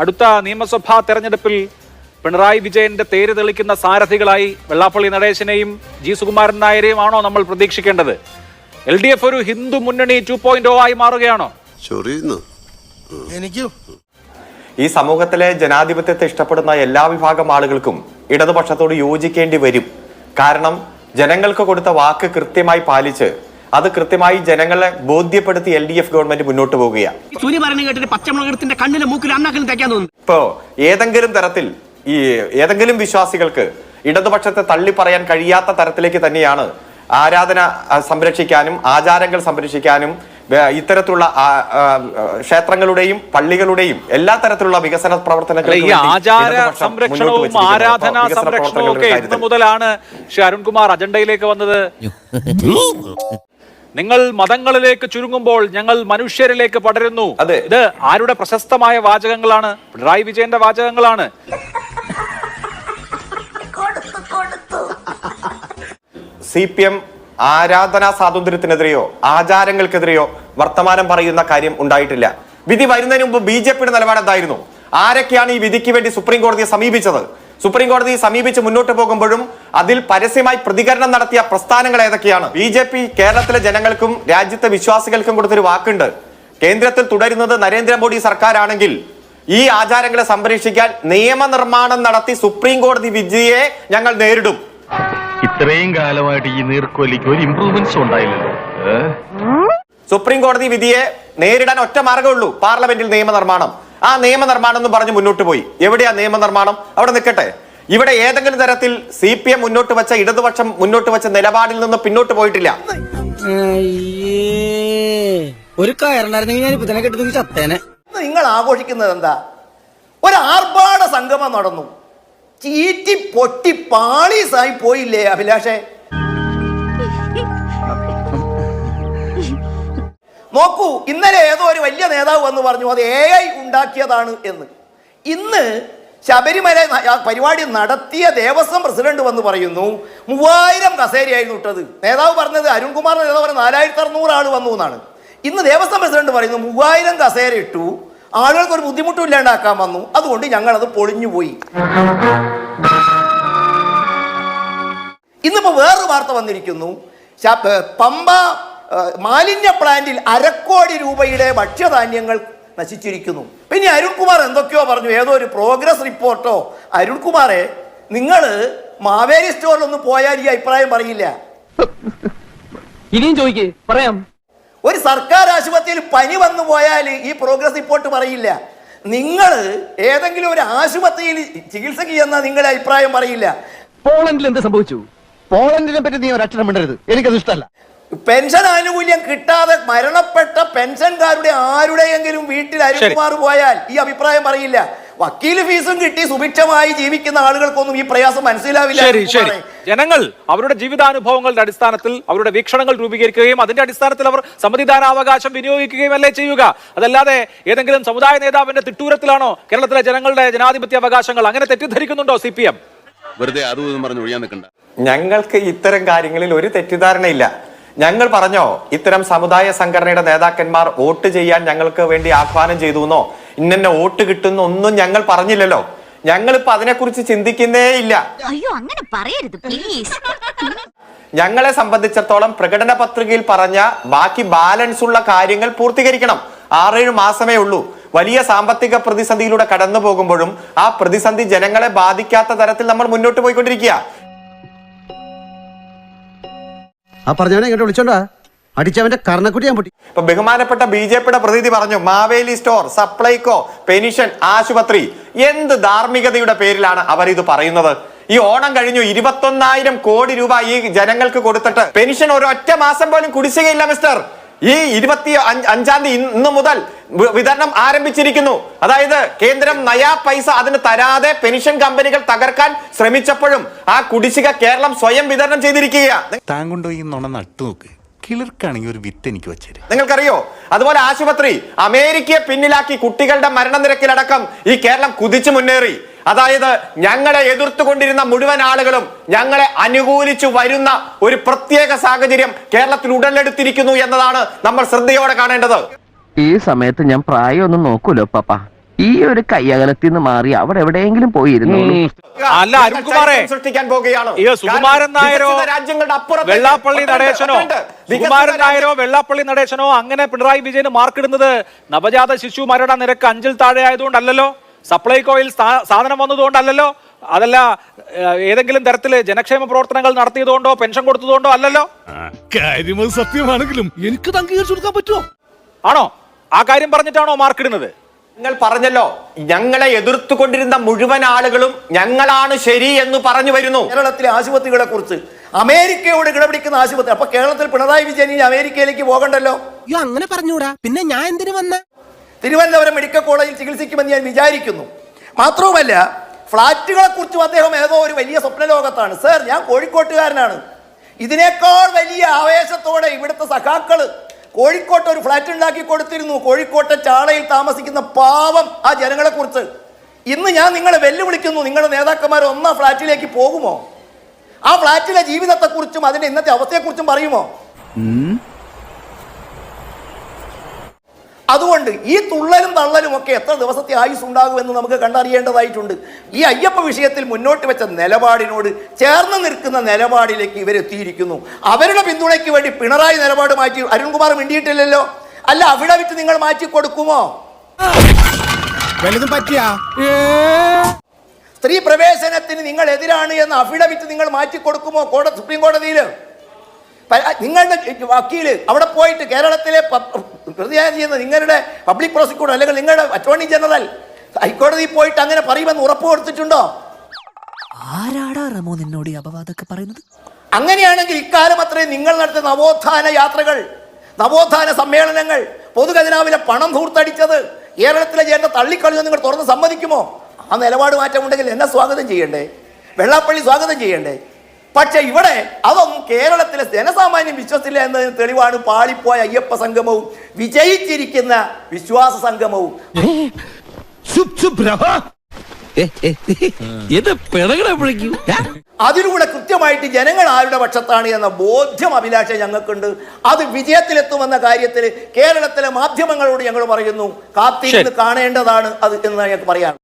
അടുത്ത നിയമസഭാ തെരഞ്ഞെടുപ്പിൽ പിണറായി വിജയന്റെ തേര് തെളിക്കുന്ന സാരഥികളായി വെള്ളാപ്പള്ളി നടേശനെയും ജി സുകുമാരൻ നായരെയും ആണോ നമ്മൾ പ്രതീക്ഷിക്കേണ്ടത്? എൽ ഡി എഫ് ഒരു ഹിന്ദു മുന്നണി ടു പോയിന്റ് ആയി മാറുകയാണോ? ഈ സമൂഹത്തിലെ ജനാധിപത്യത്തെ ഇഷ്ടപ്പെടുന്ന എല്ലാ വിഭാഗം ആളുകൾക്കും ഇടതുപക്ഷത്തോട് യോജിക്കേണ്ടി വരും. കാരണം ജനങ്ങൾക്ക് കൊടുത്ത വാക്ക് കൃത്യമായി പാലിച്ച് അത് കൃത്യമായി ജനങ്ങളെ ബോധ്യപ്പെടുത്തി എൽ ഡി എഫ് ഗവൺമെന്റ് മുന്നോട്ട് പോവുകയാണ്. സൂര്യ പറഞ്ഞു കേട്ടിട്ട് പച്ചമുളകത്തിന്റെ കണ്ണിലെ മൂക്കിൽ അണ്ണാക്കിലും തയ്ക്കാൻ തോന്നുന്നു. ഇപ്പോ ഏതെങ്കിലും തരത്തിൽ ഈ ഏതെങ്കിലും വിശ്വാസികൾക്ക് ഇടതുപക്ഷത്തെ തള്ളി പറയാൻ കഴിയാത്ത തരത്തിലേക്ക് തന്നെയാണ് ആരാധന സംരക്ഷിക്കാനും ആചാരങ്ങൾ സംരക്ഷിക്കാനും ഇത്തരത്തിലുള്ള ക്ഷേത്രങ്ങളുടെയും പള്ളികളുടെയും എല്ലാ തരത്തിലുള്ള വികസന പ്രവർത്തനങ്ങളും വേണ്ടി ആചാര സംരക്ഷണവും ആരാധന സംരക്ഷണവും ഒക്കെ. മുതലാണ് ശ്രീ അരുൺകുമാർ അജണ്ടയിലേക്ക് വന്നത്. നിങ്ങൾ മതങ്ങളിലേക്ക് ചുരുങ്ങുമ്പോൾ ഞങ്ങൾ മനുഷ്യരിലേക്ക് പടരുന്നു. അതെ. ഇത് ആരുടെ പ്രശസ്തമായ വാചകങ്ങളാണ്? പിണറായി വിജയന്റെ വാചകങ്ങളാണ്. സി പി എം ആരാധനാ സ്വാതന്ത്ര്യത്തിനെതിരെയോ ആചാരങ്ങൾക്കെതിരെയോ വർത്തമാനം പറയുന്ന കാര്യം ഉണ്ടായിട്ടില്ല. വിധി വരുന്നതിന് മുമ്പ് ബി ജെ പിയുടെ നിലപാട് എന്തായിരുന്നു? ആരൊക്കെയാണ് ഈ വിധിക്ക് വേണ്ടി സുപ്രീം കോടതിയെ സമീപിച്ചത്? സുപ്രീം കോടതി സമീപിച്ച് മുന്നോട്ട് പോകുമ്പോഴും അതിൽ പരസ്യമായി പ്രതികരണം നടത്തിയ പ്രസ്ഥാനങ്ങൾ ഏതൊക്കെയാണ്? ബി ജെ പി കേരളത്തിലെ ജനങ്ങൾക്കും രാജ്യത്തെ വിശ്വാസികൾക്കും കൊടുത്തൊരു വാക്കുണ്ട്. കേന്ദ്രത്തിൽ തുടരുന്നത് നരേന്ദ്രമോദി സർക്കാരാണെങ്കിൽ ഈ ആചാരങ്ങളെ സംരക്ഷിക്കാൻ നിയമനിർമ്മാണം നടത്തി സുപ്രീം കോടതി വിധിയെ ഞങ്ങൾ നേരിടും. ഇത്രയും കാലമായിട്ട് ഈ നീർക്കോലിക്ക് ഒരു ഇമ്പ്രൂവ്മെന്റ്സ് ഉണ്ടായില്ലല്ലോ. സുപ്രീം കോടതി വിധിയെ നേരിടാൻ ഒറ്റ മാർഗമുള്ളൂ പാർലമെന്റിൽ നിയമനിർമ്മാണം. ആ നിയമനിർമ്മാണം എന്ന് പറഞ്ഞ് മുന്നോട്ട് പോയി. എവിടെയാ നിയമനിർമ്മാണം? അവിടെ നിൽക്കട്ടെ. ഇവിടെ ഏതെങ്കിലും തരത്തിൽ സി പി എം മുന്നോട്ട് വെച്ച ഇടതുപക്ഷം മുന്നോട്ട് വെച്ച നിലപാടിൽ നിന്ന് പിന്നോട്ട് പോയിട്ടില്ല. ഒരു കയറുണ്ടായിരുന്നെങ്കിൽ ഞാൻ ഇപ്പൊ ചത്തേനെ. നിങ്ങൾ ആഘോഷിക്കുന്നത് എന്താ? ഒരു ആർഭാട സംഗമം നടന്നു. ചീറ്റി പൊട്ടി പാളീസായി പോയില്ലേ അഭിലാഷേ? നോക്കൂ ഇന്നലെ ഏതോ ഒരു വലിയ നേതാവ് എന്ന് പറഞ്ഞു അത് എ ഐ ഉണ്ടാക്കിയതാണ് എന്ന്. ഇന്ന് ശബരിമല പരിപാടി നടത്തിയ ദേവസ്വം പ്രസിഡന്റ് വന്ന് പറയുന്നു മൂവായിരം കസേരയായിരുന്നു ഇട്ടത്. നേതാവ് പറഞ്ഞത് അരുൺകുമാർ നേതാവ് പറഞ്ഞ നാലായിരത്തി അറുന്നൂറ് ആൾ വന്നു എന്നാണ്. ഇന്ന് ദേവസ്വം പ്രസിഡന്റ് പറയുന്നു മൂവായിരം കസേര ഇട്ടു ആളുകൾക്ക് ഒരു ബുദ്ധിമുട്ടും ഇല്ലാണ്ടാക്കാൻ വന്നു അതുകൊണ്ട് ഞങ്ങളത് അത് പൊളിഞ്ഞു പോയി. ഇന്നിപ്പോ വേറൊരു വാർത്ത വന്നിരിക്കുന്നു പമ്പ മാലിന്യ പ്ലാന്റിൽ അരക്കോടി രൂപയുടെ ഭക്ഷ്യധാന്യങ്ങൾ നശിച്ചിരിക്കുന്നു. പിന്നെ അരുൺകുമാർ എന്തൊക്കെയോ പറഞ്ഞു. ഏതോ ഒരു പ്രോഗ്രസ് റിപ്പോർട്ടോ. അരുൺകുമാറെ നിങ്ങൾ മാവേലി സ്റ്റോറിൽ ഒന്ന് പോയാൽ ഈ അഭിപ്രായം പറയില്ല. ഇനിയും ചോദിക്കേ. പറയാം. ഒരു സർക്കാർ ആശുപത്രിയിൽ പനി വന്നു പോയാൽ ഈ പ്രോഗ്രസ് റിപ്പോർട്ട് പറയില്ല. നിങ്ങൾ ഏതെങ്കിലും ഒരു ആശുപത്രിയിൽ ചികിത്സയ്ക്ക് ചെന്ന നിങ്ങളുടെ അഭിപ്രായം പറയില്ല. പോളണ്ടിൽ എന്ത് സംഭവിച്ചു? പോളണ്ടിനെ പറ്റി നീ ഒരക്ഷരം മിണ്ടരുത്. എനിക്കത് ഇഷ്ടമല്ല. പെൻഷൻ ആനുകൂല്യം കിട്ടാതെ മരണപ്പെട്ട പെൻഷൻകാരുടെ ആരുടെയെങ്കിലും വീട്ടിൽ അരുൺകുമാർ പോയാൽ ഈ അഭിപ്രായം പറയില്ല വക്കീൽ ഫീസും കിട്ടി സുഭിക്ഷമായി ജീവിക്കുന്ന ആളുകൾക്കൊന്നും ഈ പ്രയാസം മനസ്സിലാവില്ല. ശരി ശരി. ജനങ്ങൾ അവരുടെ ജീവിതാനുഭവങ്ങളുടെ അടിസ്ഥാനത്തിൽ അവരുടെ വീക്ഷണങ്ങൾ രൂപീകരിക്കുകയും അതിന്റെ അടിസ്ഥാനത്തിൽ അവർ സമ്മതിദാനാവകാശം വിനിയോഗിക്കുകയും അല്ലേ ചെയ്യുക? അതല്ലാതെ ഏതെങ്കിലും സമുദായ നേതാവിന്റെ തിട്ടൂരത്തിലാണോ കേരളത്തിലെ ജനങ്ങളുടെ ജനാധിപത്യ അവകാശങ്ങൾ അങ്ങനെ തെറ്റിദ്ധരിക്കുന്നുണ്ടോ സി പി എം? വെറുതെ അതും പറഞ്ഞു ഒഴിയാൻ നിൽക്കണ്ട. ഞങ്ങൾക്ക് ഇത്തരം കാര്യങ്ങളിൽ ഒരു തെറ്റിദ്ധാരണയില്ല. ഞങ്ങൾ പറഞ്ഞോ ഇത്തരം സമുദായ സംഘടനയുടെ നേതാക്കന്മാർ വോട്ട് ചെയ്യാൻ ഞങ്ങൾക്ക് വേണ്ടി ആഹ്വാനം ചെയ്തു എന്നോ ഇന്നെ വോട്ട് കിട്ടുന്ന ഒന്നും ഞങ്ങൾ പറഞ്ഞില്ലല്ലോ. ഞങ്ങളിപ്പോ അതിനെക്കുറിച്ച് ചിന്തിക്കുന്നേ ഇല്ല. അയ്യോ അങ്ങനെ പറയരുത് പ്ലീസ് ഞങ്ങളെ സംബന്ധിച്ചിടത്തോളം പ്രകടന പത്രികയിൽ പറഞ്ഞ ബാക്കി ബാലൻസ് ഉള്ള കാര്യങ്ങൾ പൂർത്തീകരിക്കണം. ആറേഴ് മാസമേ ഉള്ളൂ. വലിയ സാമ്പത്തിക പ്രതിസന്ധിയിലൂടെ കടന്നു പോകുമ്പോഴും ആ പ്രതിസന്ധി ജനങ്ങളെ ബാധിക്കാത്ത തരത്തിൽ നമ്മൾ മുന്നോട്ട് പോയിക്കൊണ്ടിരിക്കുക. ആ പറഞ്ഞവനെ ഇങ്ങോട്ട് വിളിച്ചോണ്ടാ. അടിച്ചവന്റെ കർണക്കുട്ടി ഞാൻ പൊട്ടി. ഇപ്പൊ ബഹുമാനപ്പെട്ട ബി ജെ പിയുടെ പ്രതിനിധി പറഞ്ഞു മാവേലി സ്റ്റോർ സപ്ലൈകോ പെൻഷൻ ആശുപത്രി. എന്ത് ധാർമ്മികതയുടെ പേരിലാണ് അവർ ഇത് പറയുന്നത്? ഈ ഓണം കഴിഞ്ഞു ഇരുപത്തൊന്നായിരം കോടി രൂപ ഈ ജനങ്ങൾക്ക് കൊടുത്തിട്ട് പെൻഷൻ ഒരൊറ്റ മാസം പോലും കുടിശ്ശികയില്ല മിസ്റ്റർ. ഈ ഇരുപത്തി അഞ്ച് തീയതി ഇന്ന് മുതൽ വിതരണം ആരംഭിച്ചിരിക്കുന്നു. അതായത് കേന്ദ്രം നയാ പൈസ അതിന് തരാതെ പെൻഷൻ കമ്പനികൾ തകർക്കാൻ ശ്രമിച്ചപ്പോഴും ആ കുടിശ്ശിക കേരളം സ്വയം വിതരണം ചെയ്തിരിക്കുകയാണ് താൻ കൊണ്ടുപോയി കിളിർക്കാണെങ്കിൽ ഒരു വിത്ത് എനിക്ക് വെച്ചേര്. നിങ്ങൾക്കറിയോ? അതുപോലെ ആശുപത്രി അമേരിക്കയെ പിന്നിലാക്കി കുട്ടികളുടെ മരണനിരക്കിലടക്കം ഈ കേരളം കുതിച്ചു മുന്നേറി. അതായത് ഞങ്ങളെ എതിർത്തുകൊണ്ടിരുന്ന മുഴുവൻ ആളുകളും ഞങ്ങളെ അനുകൂലിച്ചു വരുന്ന ഒരു പ്രത്യേക സാഹചര്യം കേരളത്തിൽ ഉടലെടുത്തിരിക്കുന്നു എന്നതാണ് നമ്മൾ ശ്രദ്ധയോടെ കാണേണ്ടത്. ഈ സമയത്ത് ഞാൻ പ്രായമൊന്നും നോക്കൂലോ പപ്പ ഈ ഒരു കയ്യകലത്തിൽ നിന്ന് മാറി അവിടെ എവിടെയെങ്കിലും പോയിരുന്നു അല്ല, അരുൺകുമാറേ, സൃഷ്ടിക്കാൻ പോകുകയാണ് സുകുമാരൻ നായരോ രാജ്യങ്ങളുടെ അപ്പുറം വെള്ളാപ്പള്ളി നടേശനോ. സുകുമാരൻ നായരോ വെള്ളാപ്പള്ളി നടേശനോ അങ്ങനെ പിണറായി വിജയന് മാർക്കിടുന്നത് നവജാത ശിശു മരണ നിരക്ക് അഞ്ചിൽ താഴെ ആയതുകൊണ്ടല്ലോ സപ്ലൈകോയിൽ കോയിൽ സാധനം വന്നതുകൊണ്ടല്ലോ അതല്ല ഏതെങ്കിലും തരത്തിൽ ജനക്ഷേമ പ്രവർത്തനങ്ങൾ നടത്തിയതുകൊണ്ടോ പെൻഷൻ കൊടുത്തതുകൊണ്ടോ അല്ലല്ലോ? കാര്യം സത്യമാണെങ്കിലും എനിക്ക് അംഗീകരിച്ചു കൊടുക്കാൻ പറ്റുമോ? ആണോ? ആ കാര്യം പറഞ്ഞിട്ടാണോ മാർക്ക് ഇടുന്നത് നിങ്ങൾ പറഞ്ഞല്ലോ ഞങ്ങളെ എതിർത്തുകൊണ്ടിരുന്ന മുഴുവൻ ആളുകളും ഞങ്ങളാണ് ശരി എന്ന് പറഞ്ഞു വരുന്നു. കേരളത്തിലെ ആശുപത്രികളെ കുറിച്ച് അമേരിക്കയോട് കിടപിടിക്കുന്ന ആശുപത്രി അപ്പൊ കേരളത്തിൽ പിണറായി വിജയൻ ഇനി അമേരിക്കയിലേക്ക് പോകണ്ടല്ലോ? അങ്ങനെ പറഞ്ഞൂടാ. പിന്നെ ഞാൻ എന്തിനു വന്ന തിരുവനന്തപുരം മെഡിക്കൽ കോളേജിൽ ചികിത്സിക്കുമെന്ന് ഞാൻ വിചാരിക്കുന്നു. മാത്രവുമല്ല ഫ്ളാറ്റുകളെ കുറിച്ചും അദ്ദേഹം ഏതോ ഒരു വലിയ സ്വപ്നലോകത്താണ്. സർ ഞാൻ കോഴിക്കോട്ടുകാരനാണ്. ഇതിനേക്കാൾ വലിയ ആവേശത്തോടെ ഇവിടുത്തെ സഖാക്കൾ കോഴിക്കോട്ട് ഒരു ഫ്ലാറ്റ് ഉണ്ടാക്കി കൊടുത്തിരുന്നു. കോഴിക്കോട്ടെ ചാളയിൽ താമസിക്കുന്ന പാവം ആ ജനങ്ങളെക്കുറിച്ച്. ഇന്ന് ഞാൻ നിങ്ങളെ വെല്ലുവിളിക്കുന്നു. നിങ്ങളുടെ നേതാക്കന്മാർ ഒന്നാം ഫ്ലാറ്റിലേക്ക് പോകുമോ? ആ ഫ്ലാറ്റിലെ ജീവിതത്തെക്കുറിച്ചും അതിന്റെ ഇന്നത്തെ അവസ്ഥയെക്കുറിച്ചും പറയുമോ? അതുകൊണ്ട് ഈ തുള്ളലും തള്ളലും ഒക്കെ എത്ര ദിവസത്തെ ആയുസ് ഉണ്ടാകുമെന്ന് നമുക്ക് കണ്ടറിയേണ്ടതായിട്ടുണ്ട്. ഈ അയ്യപ്പ വിഷയത്തിൽ മുന്നോട്ട് വെച്ച നിലപാടിനോട് ചേർന്ന് നിൽക്കുന്ന നിലപാടിലേക്ക് ഇവരെത്തിയിരിക്കുന്നു. അവരുടെ പിന്തുണയ്ക്ക് വേണ്ടി പിണറായി നിലപാട് മാറ്റി അരുൺകുമാർ മിണ്ടിയിട്ടില്ലല്ലോ? അല്ല അവിടെ വിറ്റ് നിങ്ങൾ മാറ്റി കൊടുക്കുമോ? സ്ത്രീ പ്രവേശനത്തിന് നിങ്ങൾ എതിരാണ് എന്ന് അഫിഡവിറ്റ് നിങ്ങൾ മാറ്റി കൊടുക്കുമോ കോടതി സുപ്രീം കോടതിയിൽ നിങ്ങളുടെ വക്കീൽ അവിടെ പോയിട്ട് കേരളത്തിലെ പ- ചെയ്യുന്നത്? ചെയ്യുന്ന നിങ്ങളുടെ പബ്ലിക് പ്രോസിക്യൂട്ടർ അല്ലെങ്കിൽ നിങ്ങളുടെ അറ്റോർണി ജനറൽ ഹൈക്കോടതിയിൽ പോയിട്ട് അങ്ങനെ പറയുമെന്ന് ഉറപ്പ് കൊടുത്തിട്ടുണ്ടോ? ആരാടാ റമോ നിന്നോട് ഈ അപവാദമൊക്കെ പറയുന്നത്? അങ്ങനെയാണെങ്കിൽ ഇക്കാലം അത്രയും നിങ്ങൾ നടത്തിയ നവോത്ഥാന യാത്രകൾ നവോത്ഥാന സമ്മേളനങ്ങൾ പൊതുഖജനാവിലെ പണം ധൂർത്തടിച്ചത് കേരളത്തിലെ ജനത തള്ളിക്കളഞ്ഞു നിങ്ങൾ തുറന്ന് സമ്മതിക്കുമോ? ആ നിലപാട് മാറ്റമുണ്ടെങ്കിൽ എന്നെ സ്വാഗതം ചെയ്യണ്ടേ? വെള്ളാപ്പള്ളി സ്വാഗതം ചെയ്യണ്ടേ? പക്ഷെ ഇവിടെ അതൊന്നും കേരളത്തിലെ ജനസാമാന്യം വിശ്വസില്ല എന്നതിന് തെളിവാണ് പാളിപ്പോയ അയ്യപ്പ സംഗമവും. വിജയിച്ചിരിക്കുന്ന വിശ്വാസ സംഗമവും. അതിലൂടെ കൃത്യമായിട്ട് ജനങ്ങൾ ആരുടെ പക്ഷത്താണ് എന്ന ബോധ്യം അഭിലാഷം ഞങ്ങൾക്കുണ്ട്. അത് വിജയത്തിലെത്തുമെന്ന കാര്യത്തിൽ കേരളത്തിലെ മാധ്യമങ്ങളോട് ഞങ്ങൾ പറയുന്നു. കാത്തിരുന്ന് കാണേണ്ടതാണ് അത് എന്ന് ഞങ്ങൾക്ക് പറയാം.